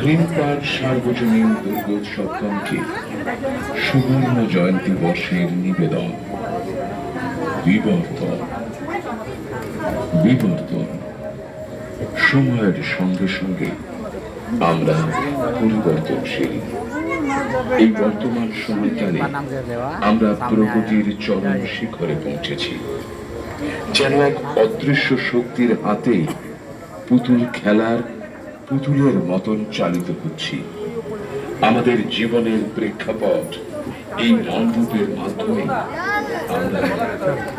Green park সার্বজনীন দুর্গোৎসব committee, সুবর্ণ জয়ন্তী বর্ষের নিবেদন। বিবর্তন। বিবর্তন। সময়ের সঙ্গে সঙ্গে আমরা পরিবর্তনশীল। এই বর্তমান সময়কালে আমরা প্রগতির চরম শিখরে পৌঁছেছি, যেন এক অদৃশ্য শক্তির হাতে পুতুল খেলার পুতুলের মতন চালিত হচ্ছি। আমাদের জীবনের প্রেক্ষাপট এই মণ্ডপের মাধ্যমে আমরা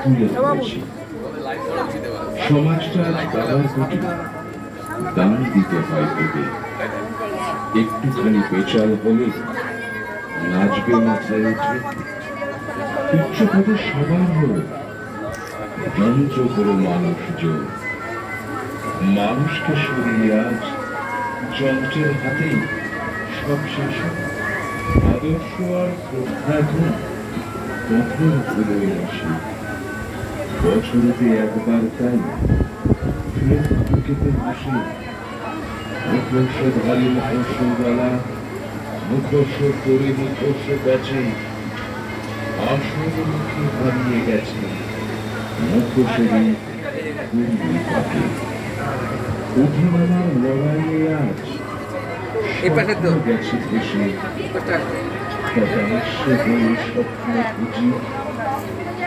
তুলে ধরেছি। সমাজটা দাবার কোটি দান দিতে হয় ভেবে। একটুখানি বেচাল হলে নাচবে মাথায় উঠে উচ্চ পদে সবার হলো যন্ত্র মানুষ যোগ মানুষকে সরিয়ে আজ যন্ত্রের হাতেই সব শেষ আদর্শ আর শ্রদ্ধা এখন কঠোর ভুলে আসে। বছরতে একবার তাই ফেসবুকেতে হাসি মুখোশ ধারী মুখোশ গলা মুখোশ করে মুখোশ বেচে আসল মুখে হারিয়ে গেছে। মুখোশেরই উঠোনামার লড়াইয়ে আজ তো। গেছে হয়ে স্বপ্ন খুঁজি।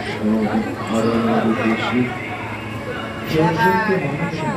সব হারানোর দেশে। জর্জরিত মানুষের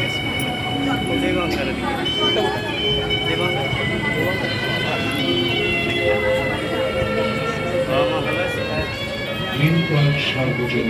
সার্বজনীন